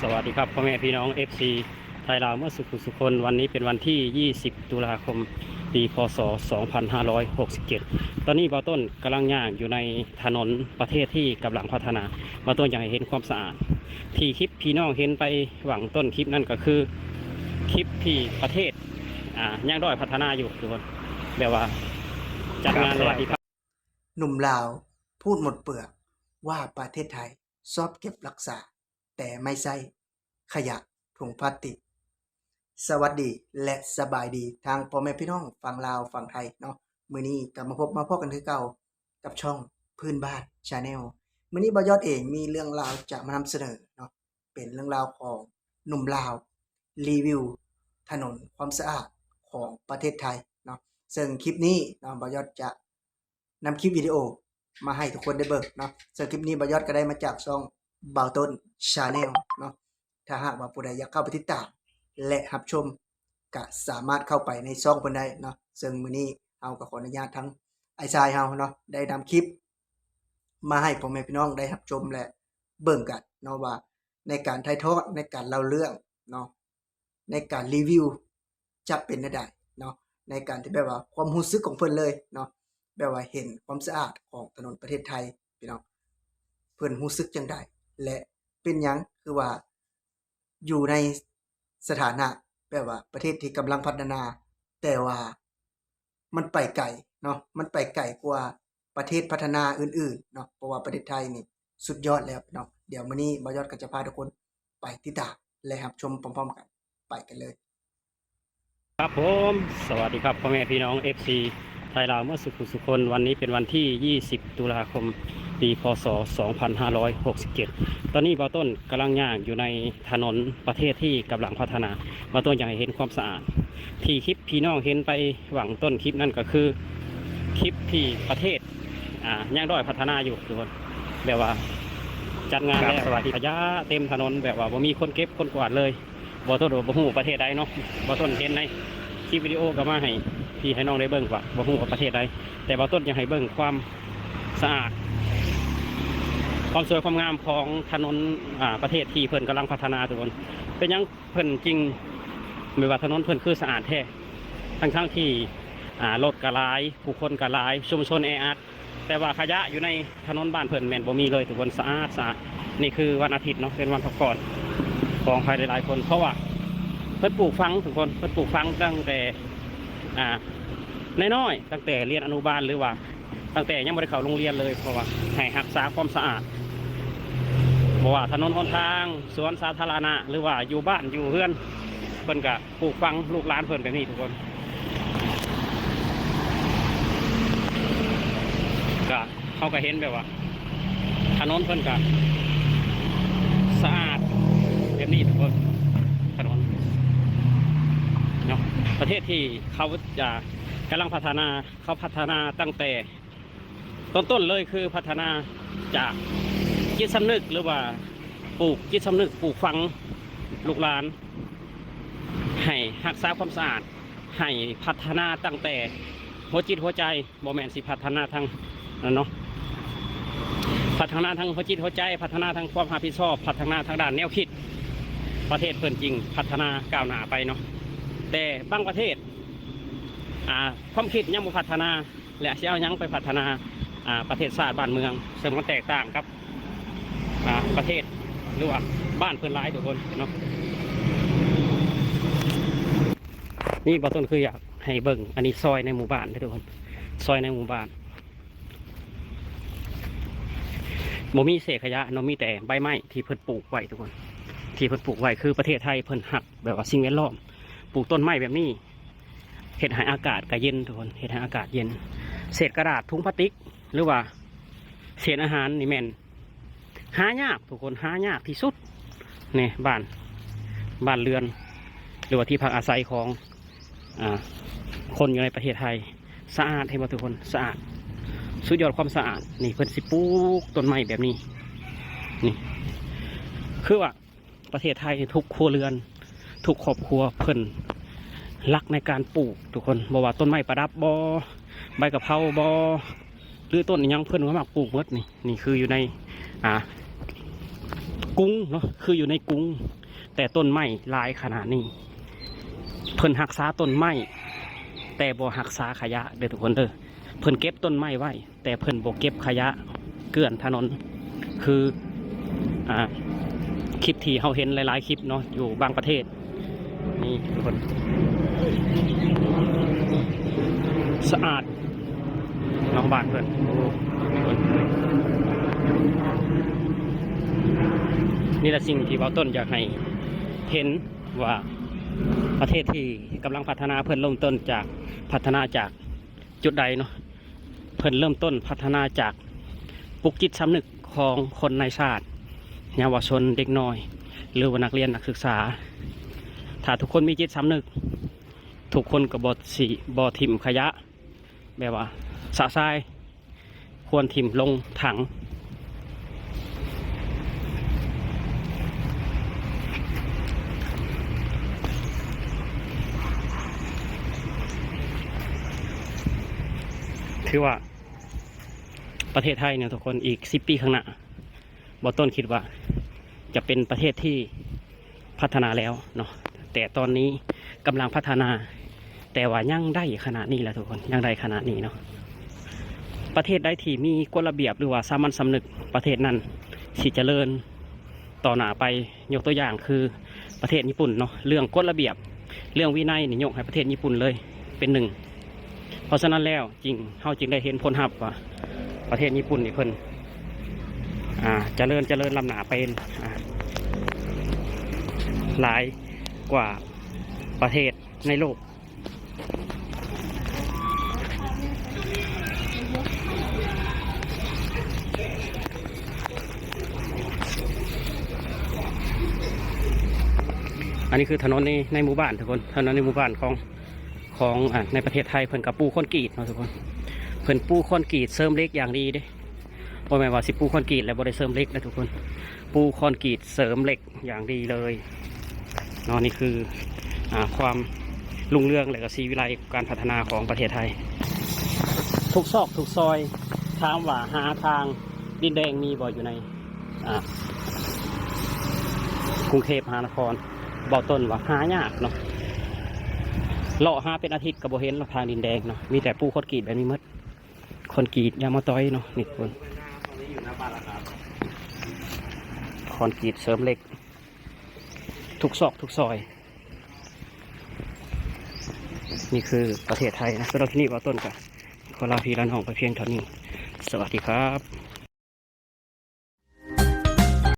สวัสดีครับพ่อแม่พี่น้อง FC ไทยลาวเมื่อสุขสุคนวันนี้เป็นวันที่ 20 ตุลาคม ปีพศ 2567 ตอนนี้บาต้นกำลังย่างอยู่ในถนนประเทศที่กำลังพัฒนาบาต้นอยากให้เห็นความสะอาด ที่คลิปพี่น้องเห็นไปหวังต้นคลิปนั่นก็คือ คลิปที่ประเทศอ่าย่างด้อยพัฒนาอยู่ทุกคนแบบว่าจัดงานสวัสดีครับ หนุ่มลาว พูดหมดเปลือกว่าประเทศไทยชอบเก็บรักษา แต่ไม่ใช่ขยะถุงพลาสติก สวัสดีและสบายดีทางพ่อแม่พี่น้องฝั่งลาวฝั่งไทยเนาะมือนี้กลับมาพบมาพบกันคือเก่ากับช่องพื้นบ้านชาแนลมือนี้บอยอดเองมีเรื่องราวจะมานำเสนอเนาะเป็นเรื่องราวของหนุ่มลาว รีวิว ถนนความสะอาดของประเทศไทยเนาะซึ่งคลิปนี้เนาะบอยอดจะนำคลิปวิดีโอมาให้ทุกคนได้เบิกเนาะส่วนคลิปนี้บายอดก็ได้มาจากช่อง เบาต้นชาแนลเนาะถ้าหากว่าผู้ใดอยากเข้าไปติดตามและรับชมก็สามารถเข้าไปในช่องเพิ่นได้เนาะซึ่งมื้อนี้เฮาก็ขออนุญาตทั้งไอ้ชายเฮาเนาะได้นำคลิป มาให้พ่อแม่พี่น้องได้รับชมและเบิ่งกันเนาะว่าในการถ่ายทอดในการเล่าเรื่องเนาะในการรีวิวจะเป็นได้ใดเนาะในการที่แบบว่าความรู้สึกของเพิ่นเลยเนาะแบบว่าเห็นความสะอาดของถนนประเทศไทยพี่น้องเพิ่นรู้สึกจังได และเป็นยังคือว่า อยู่ในสถานะแบบว่า ประเทศที่กำลังพัฒนา แต่ว่ามันไปไกลเนาะมันไปไกลกว่าประเทศพัฒนาอื่นๆเนาะเพราะว่าประเทศไทยนี่สุดยอดแล้วพี่น้องเดี๋ยวมื้อนี้บ่ายอดก็จะพาทุกคนไปติดตามและรับชมพร้อมๆกันไปกันเลย ครับผม สวัสดีครับพ่อแม่พี่น้อง FC ไทยลาวเมื่อสุขสุขคนวันนี้เป็นวันที่ 20 ตุลาคม ปี พศ 2567 ตอนนี้บาต้นกำลังย่างอยู่ในถนนประเทศที่กำลังพัฒนาบาต้นอยากให้เห็นความสะอาด ที่คลิปพี่น้องเห็นไปหวังต้นคลิปนั่นก็คือ คลิปที่ประเทศอ่าย่างด้อยพัฒนาอยู่ทุกคนแบบว่า จัดงานแล้วขยะเต็มถนนแบบว่าบ่มีคนเก็บคนกวาดเลยบอต้นบ่ฮู้ประเทศใดเนาะบอต้นเห็นในคลิปวิดีโอก็มาให้ พี่ให้น้องได้เบิ่งว่าบ่ฮู้ว่าประเทศใดแต่บ่าต้นยังให้เบิ่งความสะอาด ความสวยความงามของถนนอ่าประเทศที่เพิ่นกำลังพัฒนาทุกคนเป็นหยังเพิ่นจริงไม่ว่าถนนเพิ่นคือสะอาดแท้ทั้งทั้งที่อ่ารถก็หลาย ผู้คนก็หลาย ชุมชนแออัดแต่ว่าขยะอยู่ในถนนบ้านเพิ่นแม่นบ่มีเลยทุกคนสะอาดสะอาดนี่คือวันอาทิตย์เนาะเป็นวันพักผ่อนของใครหลายๆคนเพราะว่าเพิ่นปลูกฟังทุกคนเพิ่นปลูกฟังตั้งแต่ อ่าน้อยๆตั้งแต่เรียนอนุบาลหรือว่า ตั้งแต่ยังไม่ได้เข้าโรงเรียนเลยเพราะว่าให้รักษาความสะอาดบอกว่าถนนหนทางสวนสาธารณะ หรือว่าอยู่บ้านอยู่เพื่อนเพิ่นก็ปลูกฟังลูกหลานเพิ่นแบบนี้ทุกคนก็เขาก็เห็นแบบว่า ถนนเพิ่นก็สะอาดแบบนี้ทุกคนนเนาะประ เทศที่เขาจะกำลังพัฒนาเขาพัฒนาตั้งแต่ต้นๆเลยคือพัฒนาจากจิตสำนึกหรือว่าปลูกจิตสำนึกปลูกฝังลูกหลาน ให้รักษาความสะอาดให้พัฒนาตั้งแต่หัวจิตหัวใจบอแมนสิพัฒนาทางนั่นเนาะพัฒนาทางหัวจิตหัวใจ พัฒนาทางความรับผิดชอบ พัฒนาทางด้านแนวคิด ประเทศเพิ่นจริง พัฒนาก้าวหน้าไปเนาะ แต่บางประเทศอ่าความคิดยังบ่พัฒนา และสิเอายังไปพัฒนาอ่าประเทศชาติบ้านเมืองซึ่งมันแตกต่างกับอ่าประเทศหรือว่าบ้านเพิ่อนหลายทุกคนเนาะนี่บอต้นคืออยากให้เบิ่งอันนี้ซอยในหมู่บ้านทุกคนซอยในหมู่บ้านบ่มีเศษขยะเนาะมีแต่ใบไม้ที่เพิ่นปลูกไว้ทุกคน ที่เพิ่นปลูกไว้คือประเทศไทยเพิ่นหักแบบว่าสิ่งแวดล้อม ปลูกต้นไม้แบบนี้ เห็ดให้อากาศก็เย็นทุกคนเห็ดให้อากาศเย็น เศษกระดาษถุงพลาสติก หรือว่า เศษอาหารนี่แม่นหายากทุกคนหายากที่สุดนี่บ้านบ้านเรือน หรือว่าที่พักอาศัยของอคนอยู่ในประเทศไทย สะอาดให้บ่ทุกคนสะอาดสุดยอดความสะอาดนี่เพิ่นสิปลูกต้นไม้แบบนี้นี่ คือว่าประเทศไทยทุกครัวเรือน ทุกครอบครัวเพิ่นรักในการปลูกทุกคนบอกว่าต้นไม้ประดับบอใบกะเพราบอหรือต้นยังเพิ่นก็มักปลูกหมดนี่นี่คืออยู่ในอ่ากรุงเนาะคืออยู่ในกรุงแต่ต้นไม้ลายขนาดนี้ เพิ่นหักษาต้นไม้แต่บ่หักษาขยะเด้อทุกคนเด้อเพิ่นเก็บต้นไม้ไว้แต่เพิ่นบ่เก็บขยะเกลื่อนถนนคืออ่าคลิปที่เราเห็นหลาย ๆ คลิปเนาะอยู่บางประเทศ นี่ทุกคน สะอาดน้องบานเพื่อนนนี่แหละสิ่งที่เบาต้นอยากให้เห็นว่าประเทศที่กำลังพัฒนาเพิ่นเริ่มต้นจากพัฒนาจากจุดใดเนาะเพิ่นเริ่มต้นพัฒนาจากปลุกจิตสำนึกของคนในชาติเยาวชนเด็กน้อย หรือว่านักเรียนนักศึกษา ถ้าทุกคนมีจิตสำนึก ทุกคนกับบอสีบอทิมขยะ แบบว่าสะทราย ควรทิมลงถัง ถือว่า ประเทศไทยเนี่ยทุกคนอีกสิบปีข้างหน้าบอต้นคิดว่า จะเป็นประเทศที่พัฒนาแล้วเนาะ แต่ตอนนี้กำลังพัฒนา แต่ว่ายังได้ขนาดนี้แหละทุกคนยังได้ขนาดนี้เนาะประเทศใดที่มีกฎระเบียบหรือว่าสามัญสำนึกประเทศนั้นสิเจริญต่อหน้าไปยกตัวอย่างคือประเทศญี่ปุ่นเนาะเรื่องกฎระเบียบ เรื่องวินัยนี่ยกให้ประเทศญี่ปุ่นเลยเป็นหนึ่งเพราะฉะนั้นแล้วจริงเขาจึงได้เห็นผลลัพธ์ว่าประเทศญี่ปุ่นนี่เพิ่นอ่าเจริญเจริญลำหนาเป็นหลาย กว่าประเทศในโลก อันนี้คือถนนในในหมู่บ้านทุกคน ถนนในหมู่บ้านของของอ่าในประเทศไทยเพิ่นกับปูคอนกรีตนะทุกคน เพิ่นปูคอนกรีตเสริมเหล็กอย่างดีเด้บ่แม่นว่าสิปูคอนกรีตแล้วบ่ได้เสริมเหล็กนะทุกคน ปูคอนกรีตเสริมเหล็กอย่างดีเลย เนาะนี่คืออความรุ่งเรืองและก็สีวิไลการพัฒนาของประเทศไทย ทุกซอกทุกซอยถามว่าหาทางดินแดงมีบ่อยู่ในกรุงเทพมหานครบ่อต้นว่าหายากเนาะเลาะหาเป็นอาทิตย์กับโบเห็นหรอกทางดินแดงเนาะมีแต่ปูคอนกรีตแบบนี้มดคอนกรีตยามาต้อยเนาะนี่คนคอนกรีตเสริมเหล็ก ทุกซอกทุกซอย นี่คือประเทศไทยนะสำหรับที่นี่บ่ต้นกันขอลาพี่ลาน้องไปเพียงเท่านี้ สวัสดีครับ